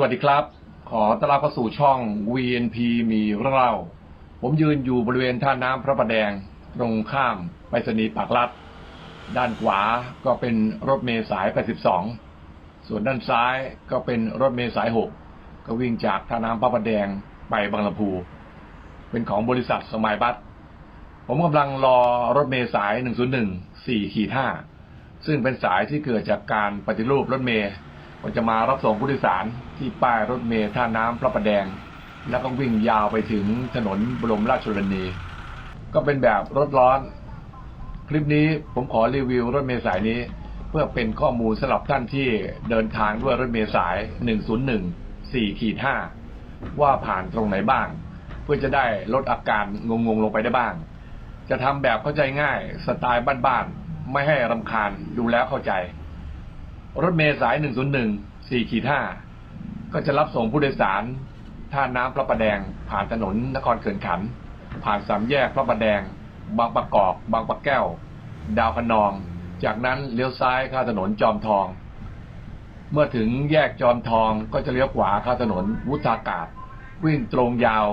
สวัสดีครับ ขอต้อนรับเข้าสู่ช่อง VNP มีเรื่องเล่า ผมยืนอยู่บริเวณท่าน้ำพระประแดง ตรงข้ามไปรษณีย์ปากลัด ด้านขวาก็เป็นรถเมล์สาย 82 ส่วนด้านซ้ายก็เป็นรถเมล์สาย 6 ก็วิ่งจากท่าน้ำพระประแดงไปบางลำพู เป็นของบริษัทสมัยบัสผมกำลังรอรถเมล์สาย 101 4ขีด5ซึ่งเป็นสายที่เกิดจากการปฏิรูปรถเมล์ ก็จะมารับส่งผู้โดยสารที่ป้ายรถเมล์ท่าน้ำพระประแดง แล้วก็วิ่งยาวไปถึงถนนบรมราชชนนี ก็เป็นแบบรถร้อน คลิปนี้ผมขอรีวิวรถเมล์สายนี้ เพื่อเป็นข้อมูลสำหรับท่านที่เดินทางด้วยรถเมล์สาย 101 4ขีด5ว่าผ่านตรงไหนบ้าง เพื่อจะได้ลดอาการงงๆลงไปได้บ้าง จะทำแบบเข้าใจง่ายสไตล์บ้านๆไม่ให้รำคาญดูแล้วเข้าใจ รถเมล์สาย 101 4ขีด5ก็จะรับส่งผู้โดยสารท่าน้ำพระประแดง ผ่านถนนนครเขื่อนขัน ผ่านสามแยกพระประแดง บางประกอบ บางปะแก้ว ดาวคะนอง จากนั้นเลี้ยวซ้ายเข้าถนนจอมทอง เมื่อถึงแยกจอมทองก็จะเลี้ยวขวาเข้าถนนวุฒากาศ วิ่งตรงยาว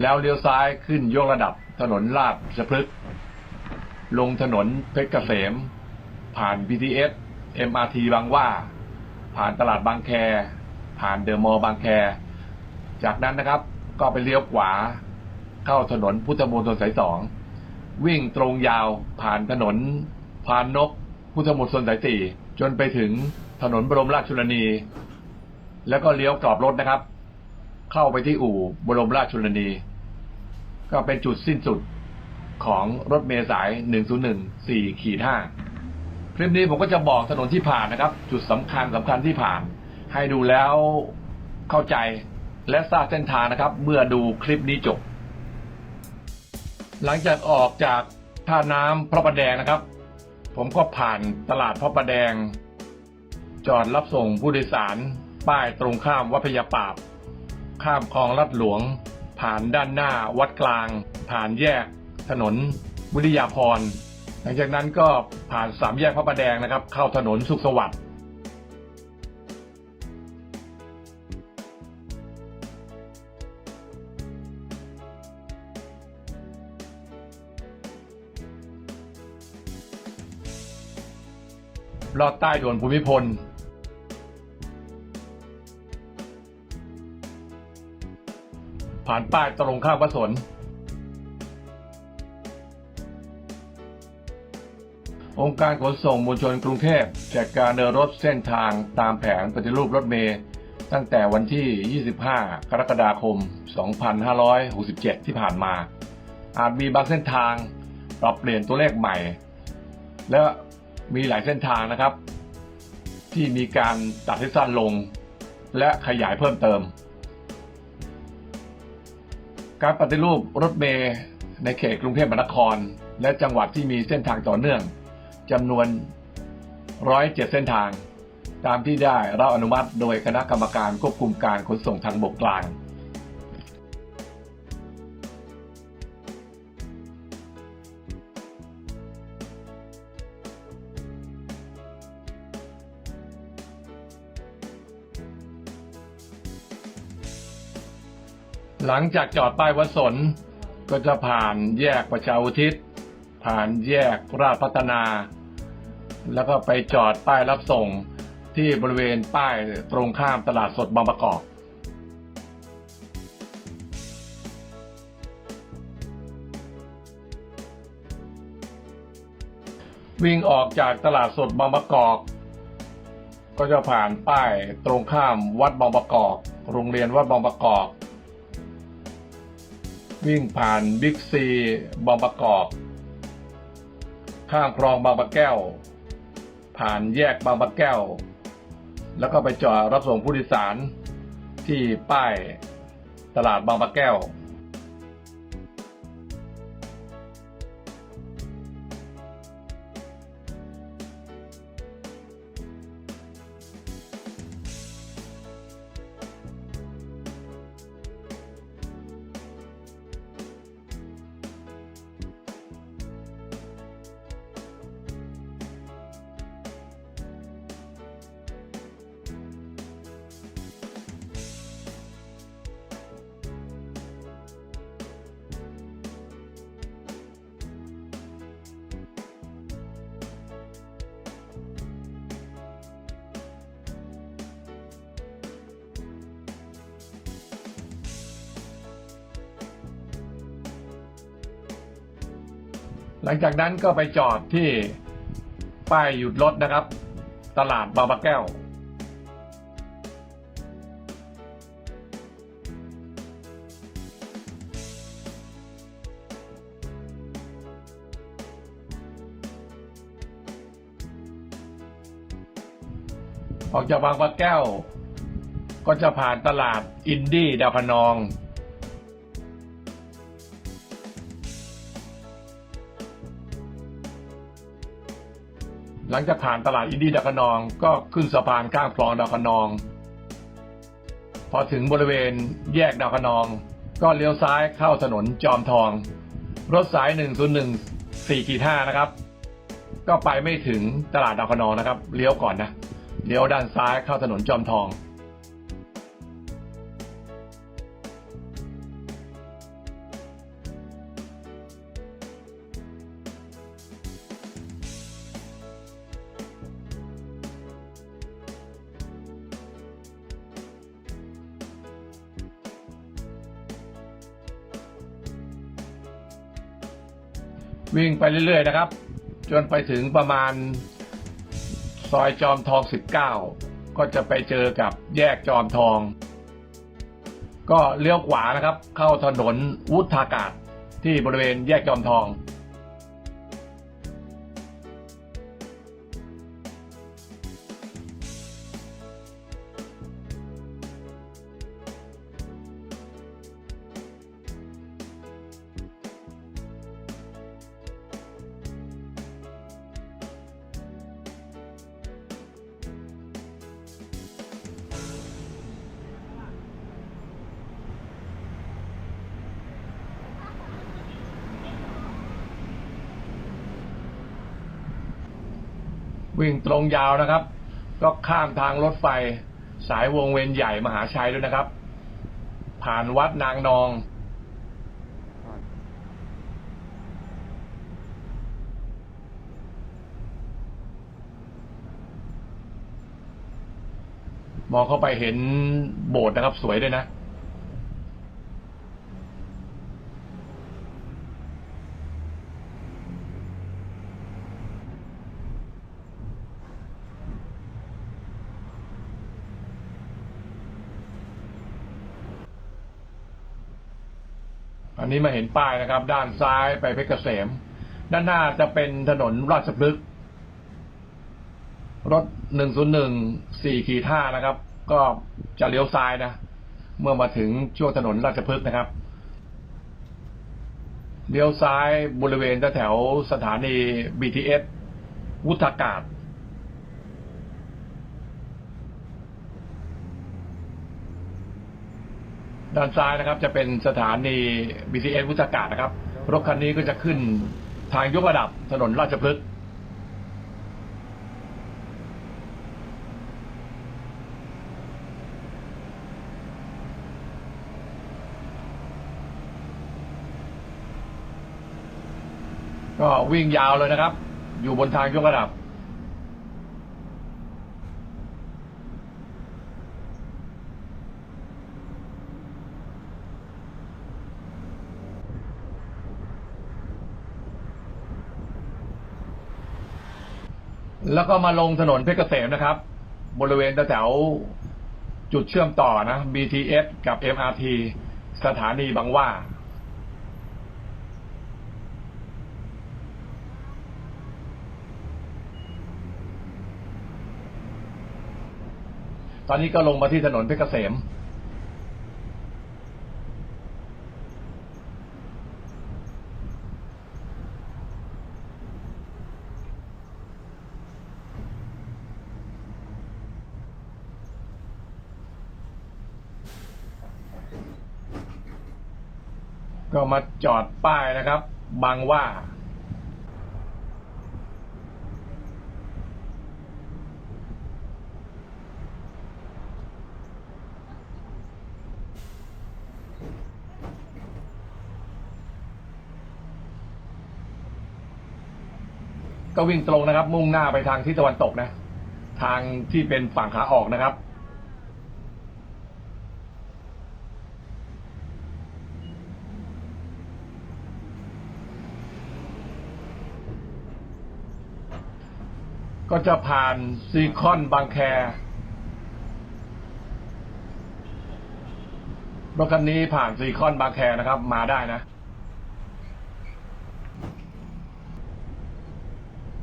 แล้วเลี้ยวซ้ายขึ้นยกระดับถนนลาดสะพฤกลงถนนเพชรเกษม ผ่าน BTS MRT บางหว่า ผ่านตลาดบางแค ผ่านเดอะมอลล์บางแค จากนั้นนะครับ ก็ไปเลี้ยวขวา เข้าถนนพุทธมณฑลสายสองวิ่งตรงยาวผ่านถนนพานนก พุทธมณฑลสายสี่จนไปถึงถนนบรมราชชนนี แล้วก็เลี้ยวกลับรถนะครับ เข้าไปที่อู่บรมราชชนนี ก็เป็นจุดสิ้นสุดของรถเมล์สาย 101 4ขีด5 คลิปนี้ผมก็จะบอกถนนที่ผ่านนะครับ จุดสำคัญสำคัญที่ผ่าน ให้ดูแล้วเข้าใจและทราบเส้นทางนะครับ เมื่อดูคลิปนี้จบ หลังจากออกจากท่าน้ำพระประแดงนะครับ ผมก็ผ่านตลาดพระประแดง จอดรับส่งผู้โดยสาร ป้ายตรงข้ามวัดพญาปราบ ข้ามคลองลัดหลวง ผ่านด้านหน้าวัดกลาง ผ่านแยก ถนน วิทยาพร หลังจากนั้นก็ผ่านสามแยกพระประแดงนะครับ เข้าถนนสุขสวัสดิ์ลอดใต้ด่วนภูมิพล ผ่านป้ายตรงข้ามวัดสน องค์การขนส่งมวลชนกรุงเทพจัดการเดินรถเส้นทางตามแผนปฏิรูปรถเมล์ตั้งแต่วันที่ 25 กรกฎาคม 2567 ที่ผ่านมา อาจมีบางเส้นทางปรับเปลี่ยนตัวเลขใหม่ และมีหลายเส้นทางนะครับ ที่มีการตัดให้สั้นลง และขยายเพิ่มเติม การปฏิรูปรถเมล์ในเขตกรุงเทพมหานคร และจังหวัดที่มีเส้นทางต่อเนื่อง จำนวน 107 เส้นทาง ตามที่ได้รับอนุมัติโดยคณะกรรมการควบคุมการขนส่งทางบกกลาง หลังจากจอดป้ายวัดสนก็จะผ่านแยกประชาอุทิศ ผ่านแยกราชพัฒนา แล้วก็ไปจอดป้ายรับส่งที่บริเวณป้ายตรงข้ามตลาดสดบางประกอบวิ่งออกจากตลาดสดบางประกอบ ก็จะผ่านป้ายตรงข้ามวัดบางประกอบ โรงเรียนวัดบางประกอบ วิ่งผ่านบิ๊กซีบางประกอบ ข้ามคลองบางปะแก้ว ผ่านแยกบางปะแก้ว แล้วก็ไปจอดรับส่งผู้โดยสารที่ป้ายตลาดบางปะแก้ว หลังจากนั้นก็ไปจอดที่ป้ายหยุดรถนะครับ ตลาดบางปะแก้ว ออกจากบางปะแก้ว ก็จะผ่านตลาดอินดี้ดาวพนอง หลังจากผ่านตลาดอินดี้ดากนองก็ขึ้นสะพานข้ามคลองดากนอง พอถึงบริเวณแยกดากนอง ก็เลี้ยวซ้ายเข้าถนนจอมทอง รถสาย 101 4กีท่านะครับ ก็ไปไม่ถึงตลาดดาวคนองนะครับ เลี้ยวก่อนนะ เลี้ยวด้านซ้ายเข้าถนนจอมทอง วิ่งไปเรื่อย ๆ นะครับ จนไปถึงประมาณ ซอยจอมทอง 19 ก็จะไปเจอกับแยกจอมทอง ก็เลี้ยวขวานะครับ เข้าถนนวุฒากาศที่บริเวณแยกจอมทอง วิ่งตรงยาวนะครับ ก็ข้ามทางรถไฟ สายวงเวียนใหญ่มหาชัยด้วยนะครับ ผ่านวัดนางนองมองเข้าไปเห็นโบสถ์นะครับ สวยด้วยนะ นี้มาเห็นป้ายนะครับ ด้านซ้ายไปเพชรเกษม ด้านหน้าจะเป็นถนนราชพฤกษ์รถ101 4ขีด5นะครับ ก็จะเลี้ยวซ้ายนะ เมื่อมาถึงช่วงถนนราชพฤกษ์นะครับ เลี้ยวซ้ายบริเวณแถวสถานี BTS วุฒากาศ ด้านซ้ายนะครับจะเป็นสถานี BTS วุฒากาศนะครับ รถคันนี้ก็จะขึ้นทางยกระดับถนนราชพฤกษ์ก็วิ่งยาวเลยนะครับ อยู่บนทางยกระดับ แล้วก็มาลงถนนเพชรเกษมนะครับ บริเวณแถวจุดเชื่อมต่อนะ BTS กับ MRT สถานีบางหว่าตอนนี้ก็ลงมาที่ถนนเพชรเกษม ก็มา จอดป้ายนะครับบางว่าก็วิ่งตรงนะครับ มุ่งหน้าไปทางทิศตะวันตกนะ ทางที่เป็นฝั่งขาออกนะครับ ก็จะผ่านซีคอนบางแครถคันนี้ผ่านซีคอนบางแคนะครับ มาได้นะ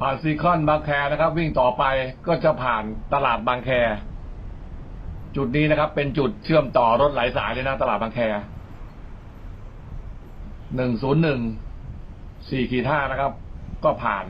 ผ่านซีคอนบางแคนะครับ วิ่งต่อไปก็จะผ่านตลาดบางแค จุดนี้นะครับ เป็นจุดเชื่อมต่อรถหลายสายเลยนะ ตลาดบางแคหนึ่งศูนย์หนึ่งสี่ขีดห้านะครับ ก็ผ่าน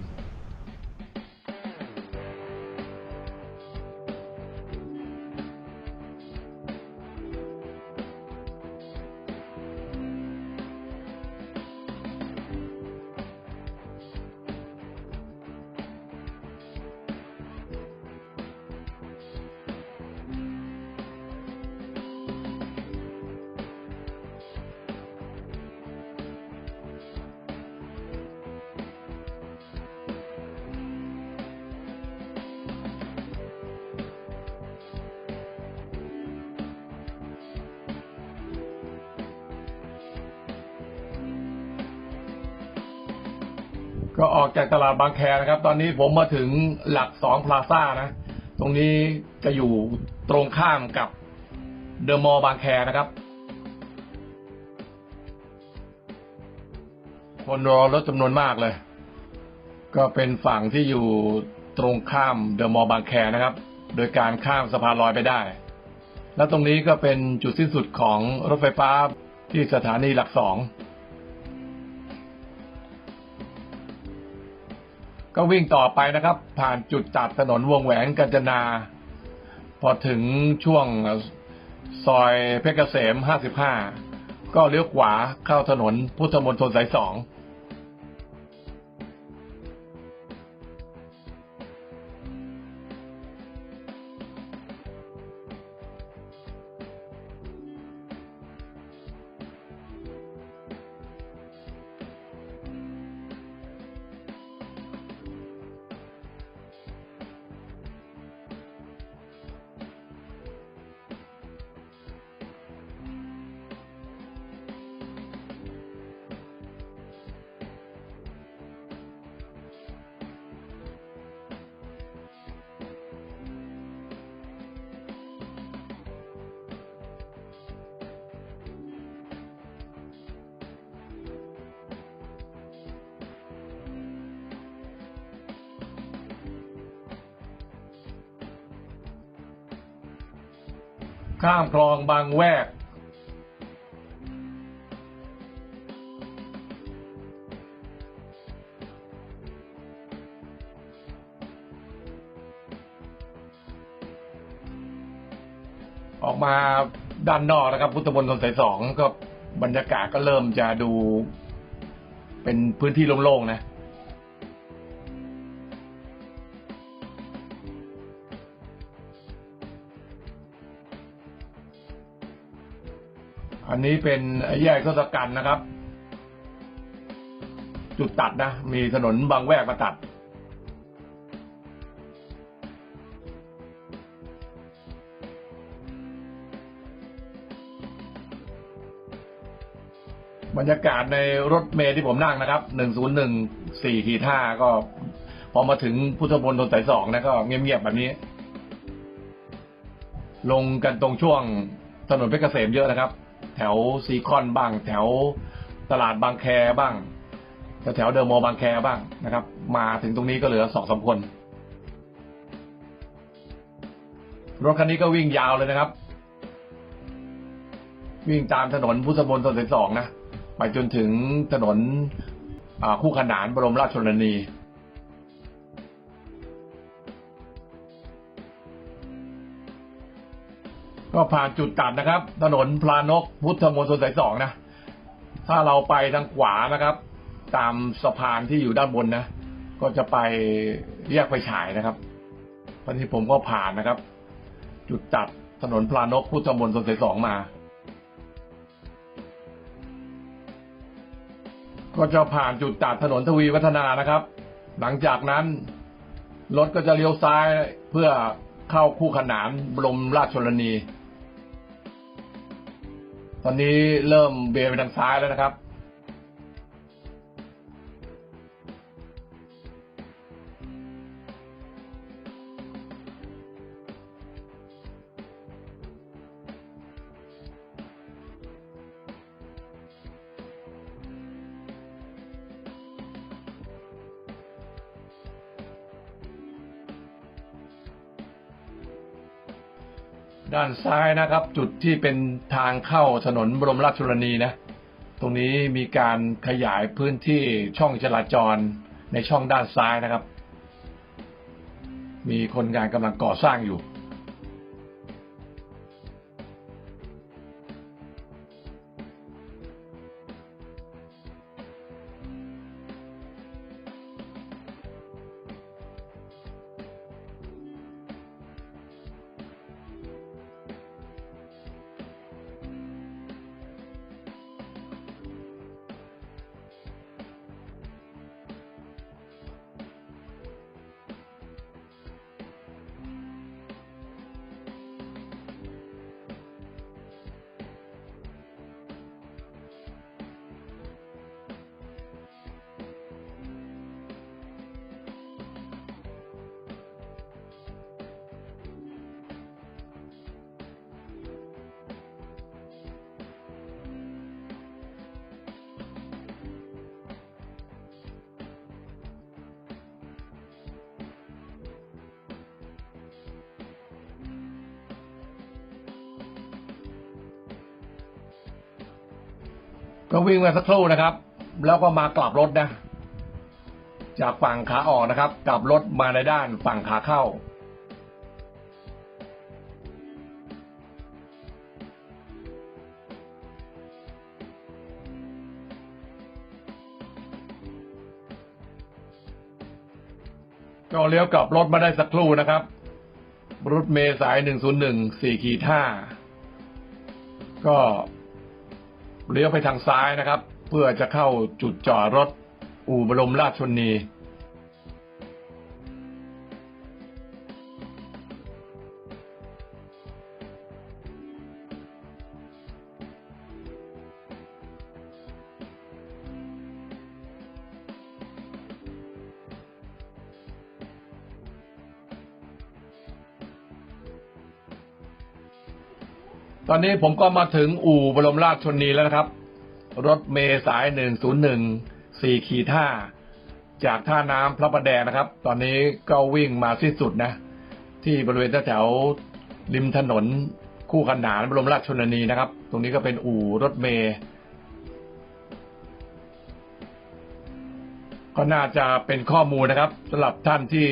ก็ออกจากตลาดบางแคนะครับ ตอนนี้ผมมาถึงหลักสองพลาซ่านะ ตรงนี้จะอยู่ตรงข้ามกับเดอะมอลล์บางแคนะครับ คนรอรถจำนวนมากเลย ก็เป็นฝั่งที่อยู่ตรงข้ามเดอะมอลล์บางแคนะครับ โดยการข้ามสะพานลอยไปได้ และตรงนี้ก็เป็นจุดสิ้นสุดของรถไฟฟ้าที่สถานีหลักสอง ก็วิ่งต่อไปนะครับ ผ่านจุดตัดถนนวงแหวนกาญจนา พอถึงช่วงซอยเพชรเกษม 55 ก็เลี้ยวขวาเข้าถนนพุทธมณฑลสายสอง ข้ามคลองบางแวก ออกมาด้านนอกนะครับ พุทธมณฑลสายสองก็บรรยากาศก็เริ่มจะดูเป็นพื้นที่โล่งๆนะ อันนี้เป็นแยกทศกัณฐ์นะครับ จุดตัดนะ มีถนนบางแวกมาตัด บรรยากาศในรถเมล์ที่ผมนั่งนะครับ หนึ่งศูนย์หนึ่งสี่ขีดห้าก็ พอมาถึงพุทธมณฑลสายสองนะก็เงียบๆแบบนี้ ลงกันตรงช่วงถนนเพชรเกษมเยอะนะครับ แถวซีคอนบ้าง แถวตลาดบางแคบ้างแถวเดอะมอลล์บางแคบ้างนะครับ มาถึงตรงนี้ก็เหลือสองสามคนรถคันนี้ก็วิ่งยาวเลยนะครับ วิ่งตามถนนพุทธมณฑลสายสองนะ ไปจนถึงถนนคู่ขนานบรมราชชนนี ก็ผ่านจุดตัดนะครับ ถนนพลานกพุทธมณฑลสายสองนะ ถ้าเราไปทางขวานะครับ ตามสะพานที่อยู่ด้านบนนะ ก็จะไปแยกไฟฉายนะครับตอนนี้ผมก็ผ่านนะครับ จุดตัดถนนพลานกพุทธมณฑลสายสองมา ก็จะผ่านจุดตัดถนนทวีวัฒนานะครับ หลังจากนั้นรถก็จะเลี้ยวซ้ายเพื่อเข้าคู่ขนานบรมราชชนนี ตอนนี้เริ่มเบนไปทางซ้ายแล้วนะครับ ด้านซ้ายนะครับ จุดที่เป็นทางเข้าถนนบรมราชชนนีนะ ตรงนี้มีการขยายพื้นที่ช่องจราจรในช่องด้านซ้ายนะครับ มีคนงานกำลังก่อสร้างอยู่ ก็วิ่งมาสักครู่นะครับ แล้วก็มากลับรถนะ จากฝั่งขาออกนะครับ กลับรถมาในด้านฝั่งขาเข้า ก็เลี้ยวกลับรถมาได้สักครู่นะครับรถเมล์สาย 101 4ขีด5ก็ เลี้ยวไปทางซ้ายนะครับ เพื่อจะเข้าจุดจอดรถอู่บรมราชชนนี ตอนนี้ผมก็มาถึงอู่บรมราชชนนีแล้วนะครับ รถเมล์สาย101 4ขีด5จากท่าน้ำพระประแดงนะครับ ตอนนี้ก็วิ่งมาสิ้นสุดนะ ที่บริเวณแถวริมถนนคู่ขนานบรมราชชนนีนะครับ ตรงนี้ก็เป็นอู่รถเมล์ก็น่าจะเป็นข้อมูลนะครับสำหรับท่านที่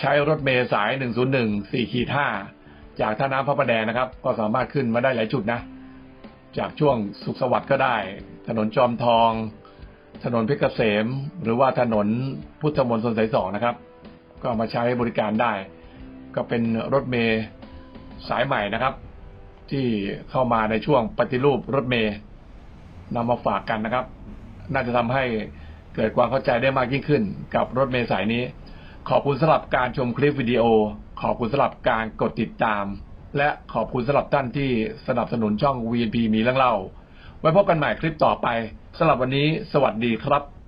ใช้รถเมล์สาย 101 4ขีด5 จากท่าน้ำพระประแดงนะครับ ก็สามารถขึ้นมาได้หลายจุดนะ จากช่วงสุขสวัสดิ์ก็ได้ ถนนจอมทอง ถนนเพชรเกษม หรือว่าถนนพุทธมนตรสายสองนะครับ ก็มาใช้บริการได้ ก็เป็นรถเมย์สายใหม่นะครับ ที่เข้ามาในช่วงปฏิรูปรถเมย์นำมาฝากกันนะครับ น่าจะทำให้เกิดความเข้าใจได้มากยิ่งขึ้น กับรถเมย์สายนี้ ขอบคุณสำหรับการชมคลิปวิดีโอ ขอบคุณสำหรับการกดติดตาม และขอบคุณสำหรับท่านที่สนับสนุนช่อง VNP มีเรื่องเล่า ไว้พบกันใหม่คลิปต่อไปสำหรับวันนี้ สวัสดีครับ